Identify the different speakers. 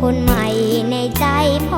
Speaker 1: คนใหม่ในใจพ่อ